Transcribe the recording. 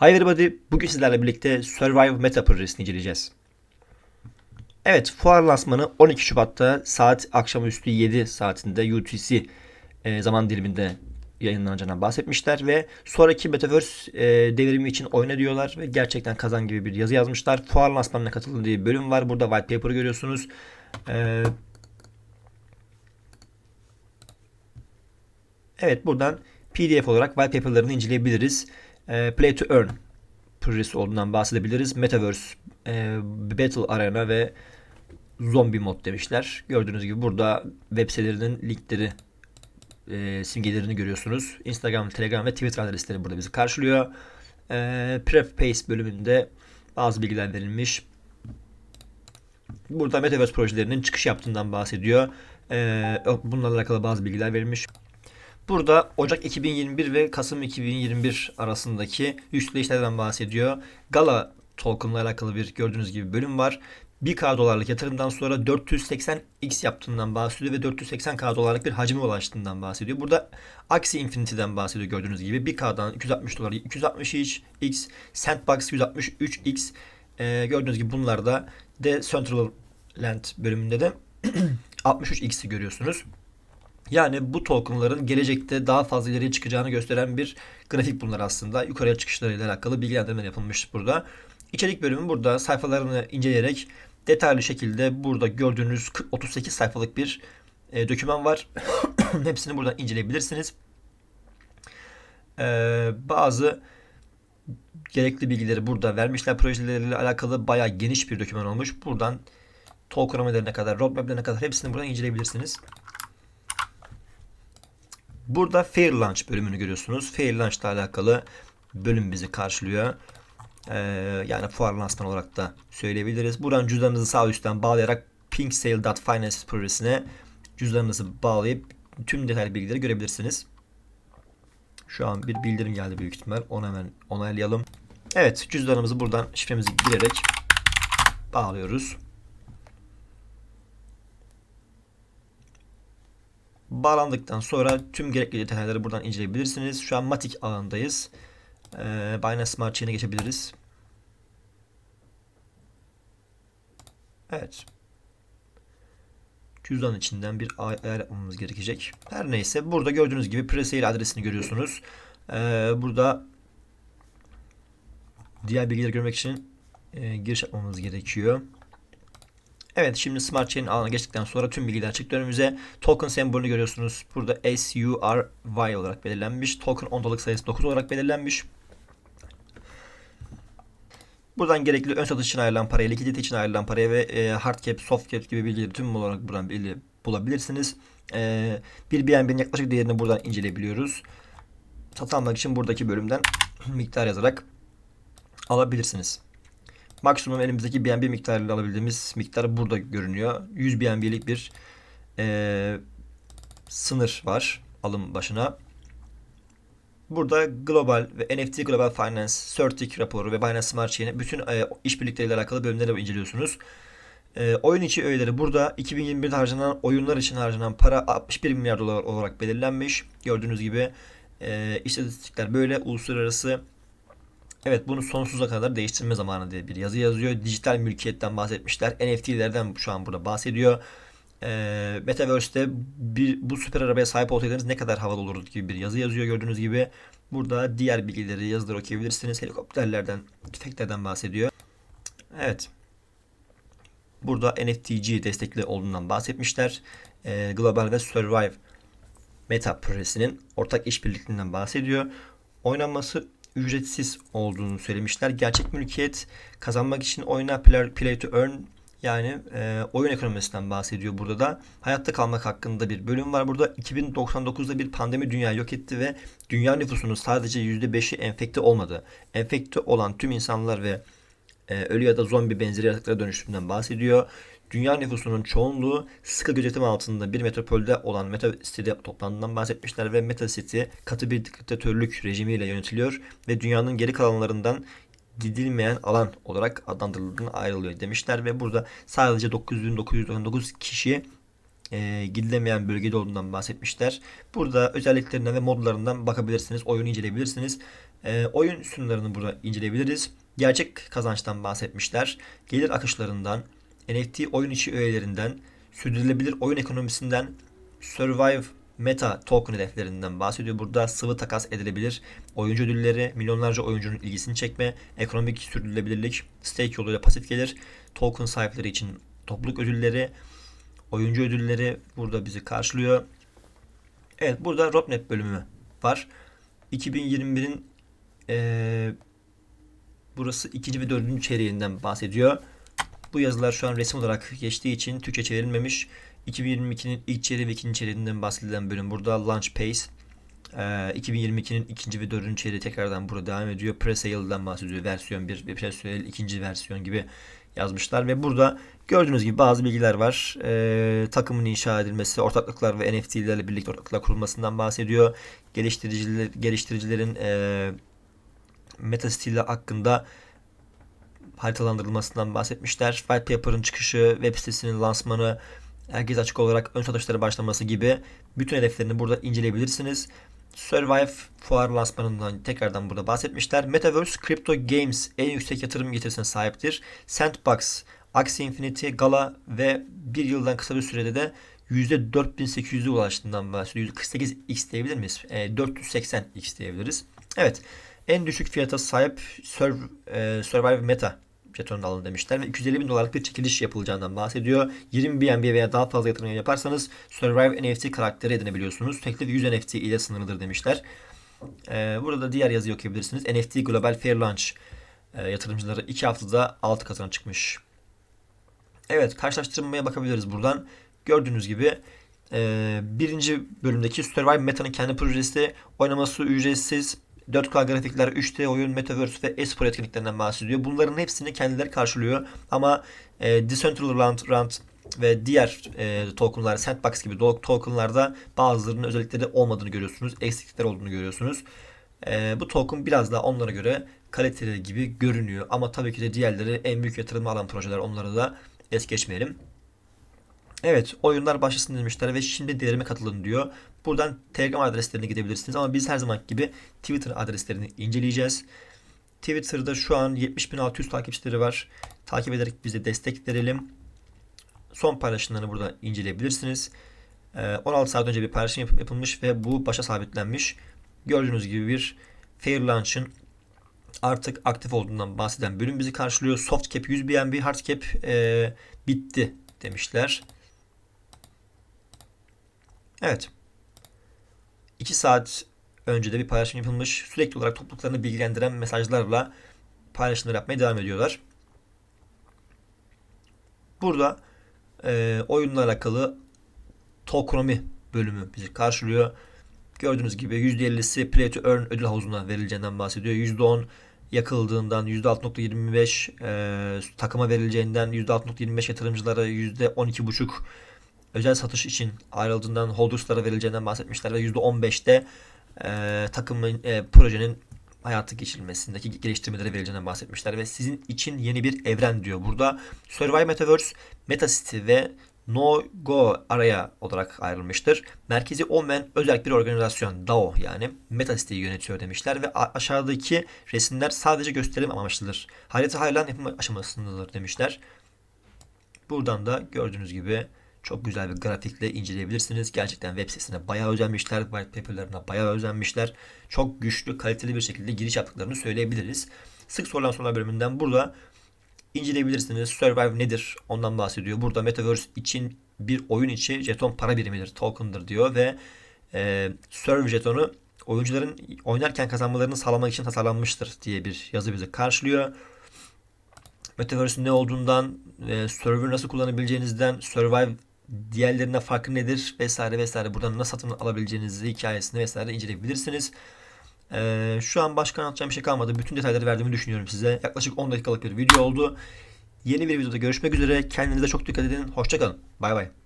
Hi everybody, bugün sizlerle birlikte Survive Meta projesini inceleyeceğiz. Evet, fuar lansmanı 12 Şubat'ta saat akşamüstü 7 saatinde UTC e, zaman diliminde yayınlanacağından bahsetmişler ve sonraki Metaverse e, devrimi için oyna diyorlar ve gerçekten kazan gibi bir yazı yazmışlar. Fuar lansmanına katıldığı bir bölüm var. Burada white paper'ı görüyorsunuz. E, evet, buradan PDF olarak white paper'larını inceleyebiliriz. E, Play to Earn projesi olduğundan bahsedebiliriz. Metaverse, e, Battle Arena ve Zombie mod demişler. Gördüğünüz gibi burada web sitelerinin linkleri, e, simgelerini görüyorsunuz. Instagram, Telegram ve Twitter adresleri burada bizi karşılıyor. E, Prep Pace bölümünde bazı bilgiler verilmiş. Burada Metaverse projelerinin çıkış yaptığından bahsediyor. E, bunlarla alakalı bazı bilgiler verilmiş. Burada Ocak 2021 ve Kasım 2021 arasındaki yükselişlerden bahsediyor. Gala token'la alakalı bir gördüğünüz gibi bölüm var. 1K dolarlık yatırımdan sonra 480x yaptığından bahsediyor ve 480K dolarlık bir hacme ulaştığından bahsediyor. Burada Axie Infinity'den bahsediyor gördüğünüz gibi. 1K'dan 260 dolar 260x, Sandbox 163x ee, gördüğünüz gibi bunlar da The Central Land bölümünde de 63x'i görüyorsunuz. Yani bu tokenların gelecekte daha fazla ileriye çıkacağını gösteren bir grafik bunlar aslında. Yukarıya çıkışlarıyla alakalı bilgilendirme yapılmış burada. İçerik bölümü burada sayfalarını inceleyerek detaylı şekilde burada gördüğünüz 38 sayfalık bir e, doküman var. Hepsini buradan inceleyebilirsiniz. E, bazı gerekli bilgileri burada vermişler. Projeleriyle alakalı bayağı geniş bir doküman olmuş. Buradan token modellerine kadar, roadmap'lerine kadar hepsini buradan inceleyebilirsiniz. Burada Fair Launch bölümünü görüyorsunuz. Fair Launch ile alakalı bölüm bizi karşılıyor. Ee, yani fuar lansman olarak da söyleyebiliriz. Buradan cüzdanınızı sağ üstten bağlayarak pinksale.finance projesine cüzdanınızı bağlayıp tüm detaylı bilgileri görebilirsiniz. Şu an bir bildirim geldi büyük ihtimal. Onu hemen onaylayalım. Evet cüzdanımızı buradan şifremizi girerek bağlıyoruz. Bağlandıktan sonra tüm gerekli detayları buradan inceleyebilirsiniz. Şu an Matic alandayız. Ee, Binance Smart Chain'e geçebiliriz. Evet. Cüzdan içinden bir ayar yapmamız gerekecek. Her neyse burada gördüğünüz gibi presale adresini görüyorsunuz. Ee, burada diğer bilgileri görmek için e, giriş yapmamız gerekiyor. Evet şimdi Smart Chain alana geçtikten sonra tüm bilgiler çıktı önümüze. Token sembolünü görüyorsunuz. Burada SURY olarak belirlenmiş. Token ondalık sayısı 9 olarak belirlenmiş. Buradan gerekli ön satış için ayrılan paraya, likidite için ayrılan paraya ve e, hard cap, soft cap gibi bilgileri tüm olarak buradan bulabilirsiniz. E, bir BNB'nin yaklaşık değerini buradan inceleyebiliyoruz. Satın almak için buradaki bölümden miktar yazarak alabilirsiniz. Maksimum elimizdeki BNB miktarıyla alabildiğimiz miktar burada görünüyor. 100 BNB'lik bir e, sınır var alım başına. Burada global ve NFT Global Finance, Certic raporu ve Binance Smart Chain'e bütün e, işbirlikleriyle alakalı bölümleri inceliyorsunuz. E, oyun içi öğeleri burada 2021'de harcanan oyunlar için harcanan para 61 milyar dolar olarak belirlenmiş. Gördüğünüz gibi e, istatistikler böyle uluslararası Evet bunu sonsuza kadar değiştirme zamanı diye bir yazı yazıyor. Dijital mülkiyetten bahsetmişler. NFT'lerden şu an burada bahsediyor. Ee, Metaverse'de bir, bu süper arabaya sahip olsaydınız ne kadar havalı olurdu gibi bir yazı yazıyor gördüğünüz gibi. Burada diğer bilgileri yazıları okuyabilirsiniz. Helikopterlerden, tüfeklerden bahsediyor. Evet. Burada NFTG destekli olduğundan bahsetmişler. Ee, Global ve Survive Meta projesinin ortak işbirliklerinden bahsediyor. Oynanması ücretsiz olduğunu söylemişler. Gerçek mülkiyet kazanmak için oyuna play, to earn yani e, oyun ekonomisinden bahsediyor burada da. Hayatta kalmak hakkında bir bölüm var burada. 2099'da bir pandemi dünyayı yok etti ve dünya nüfusunun sadece %5'i enfekte olmadı. Enfekte olan tüm insanlar ve e, ölü ya da zombi benzeri yaratıklara dönüştüğünden bahsediyor. Dünya nüfusunun çoğunluğu sıkı gözetim altında bir metropolde olan Meta City'de toplandığından bahsetmişler ve Meta City katı bir diktatörlük rejimiyle yönetiliyor ve dünyanın geri kalanlarından gidilmeyen alan olarak adlandırıldığını ayrılıyor demişler ve burada sadece 9999 kişi e, gidilemeyen bölgede olduğundan bahsetmişler. Burada özelliklerinden ve modlarından bakabilirsiniz. Oyunu inceleyebilirsiniz. E, oyun sunumlarını burada inceleyebiliriz. Gerçek kazançtan bahsetmişler. Gelir akışlarından, NFT oyun içi üyelerinden, sürdürülebilir oyun ekonomisinden, Survive Meta token hedeflerinden bahsediyor. Burada sıvı takas edilebilir. Oyuncu ödülleri, milyonlarca oyuncunun ilgisini çekme, ekonomik sürdürülebilirlik, stake yoluyla pasif gelir, token sahipleri için topluluk ödülleri, oyuncu ödülleri burada bizi karşılıyor. Evet burada roadmap bölümü var. 2021'in ee, burası ikinci ve dördüncü çeyreğinden bahsediyor. Bu yazılar şu an resim olarak geçtiği için Türkçe çevrilmemiş. 2022'nin ilk çeyreği ve ikinci çeyreğinden bahsedilen bölüm burada Launch Pace. Ee, 2022'nin ikinci ve dördüncü çeyreği tekrardan burada devam ediyor. Presale'dan bahsediyor. Versiyon 1 ve Presale ikinci versiyon gibi yazmışlar ve burada gördüğünüz gibi bazı bilgiler var. Ee, takımın inşa edilmesi, ortaklıklar ve NFT'lerle birlikte ortaklıklar kurulmasından bahsediyor. Geliştiriciler, geliştiricilerin e, meta stili hakkında haritalandırılmasından bahsetmişler. White Paper'ın çıkışı, web sitesinin lansmanı, herkes açık olarak ön satışlara başlaması gibi bütün hedeflerini burada inceleyebilirsiniz. Survive fuar lansmanından tekrardan burada bahsetmişler. Metaverse Crypto Games en yüksek yatırım getirisine sahiptir. Sandbox, Axie Infinity, Gala ve bir yıldan kısa bir sürede de %4800'e ulaştığından bahsediyor. %48x diyebilir miyiz? E, 480x diyebiliriz. Evet. En düşük fiyata sahip e, Survive Meta jetonunu alın demişler ve 250 bin dolarlık bir çekiliş yapılacağından bahsediyor. 20 BNB veya daha fazla yatırım yaparsanız Survive NFT karakteri edinebiliyorsunuz. Teklif 100 NFT ile sınırlıdır demişler. Ee, burada diğer yazıyı okuyabilirsiniz. NFT Global Fair Launch e, yatırımcıları 2 haftada 6 kazan çıkmış. Evet karşılaştırmaya bakabiliriz buradan. Gördüğünüz gibi e, birinci bölümdeki Survive Meta'nın kendi projesi oynaması ücretsiz 4K grafikler, 3D oyun, Metaverse ve espor etkinliklerinden bahsediyor. Bunların hepsini kendileri karşılıyor. Ama e, Decentraland Rand ve diğer e, tokenlar, Sandbox gibi tokenlarda bazılarının özellikleri olmadığını görüyorsunuz. Eksiklikler olduğunu görüyorsunuz. E, bu token biraz daha onlara göre kaliteli gibi görünüyor. Ama tabii ki de diğerleri en büyük yatırım alan projeler. Onları da es geçmeyelim. Evet oyunlar başlasın demişler ve şimdi dilerime katılın diyor. Buradan Telegram adreslerine gidebilirsiniz ama biz her zaman gibi Twitter adreslerini inceleyeceğiz. Twitter'da şu an 70.600 takipçileri var. Takip ederek bize destek verelim. Son paylaşımlarını burada inceleyebilirsiniz. 16 ee, saat önce bir paylaşım yapılmış ve bu başa sabitlenmiş. Gördüğünüz gibi bir Fair Launch'ın artık aktif olduğundan bahseden bölüm bizi karşılıyor. Soft cap 100 BNB, hard cap e, bitti demişler. Evet. 2 saat önce de bir paylaşım yapılmış. Sürekli olarak topluluklarını bilgilendiren mesajlarla paylaşımlar yapmaya devam ediyorlar. Burada e, oyunla alakalı tokenomic bölümü bizi karşılıyor. Gördüğünüz gibi %50'si Play to Earn ödül havuzuna verileceğinden bahsediyor. %10 yakıldığından, %6.25 e, takıma verileceğinden, %6.25 yatırımcılara, %12.5 özel satış için ayrıldığından holderslara verileceğinden bahsetmişler ve %15'te e, takımın e, projenin hayatı geçirilmesindeki geliştirmelere verileceğinden bahsetmişler ve sizin için yeni bir evren diyor. Burada Survive Metaverse, Metacity ve No Go araya olarak ayrılmıştır. Merkezi olmayan özel bir organizasyon DAO yani Metacity'yi yönetiyor demişler ve aşağıdaki resimler sadece gösterim amaçlıdır. Harita hala yapım aşamasındadır demişler. Buradan da gördüğünüz gibi çok güzel bir grafikle inceleyebilirsiniz. Gerçekten web sitesine bayağı özenmişler. White paper'larına bayağı özenmişler. Çok güçlü, kaliteli bir şekilde giriş yaptıklarını söyleyebiliriz. Sık sorulan sorular bölümünden burada inceleyebilirsiniz. Survive nedir? Ondan bahsediyor. Burada Metaverse için bir oyun içi jeton para birimidir, token'dır diyor ve e, Serve jetonu oyuncuların oynarken kazanmalarını sağlamak için tasarlanmıştır diye bir yazı bizi karşılıyor. Metaverse'ün ne olduğundan, e, server nasıl kullanabileceğinizden, Survive diğerlerine farkı nedir vesaire vesaire buradan nasıl satın alabileceğinizi hikayesini vesaire inceleyebilirsiniz. Ee, şu an başka anlatacağım bir şey kalmadı. Bütün detayları verdiğimi düşünüyorum size. Yaklaşık 10 dakikalık bir video oldu. Yeni bir videoda görüşmek üzere. Kendinize çok dikkat edin. Hoşçakalın. Bay bay.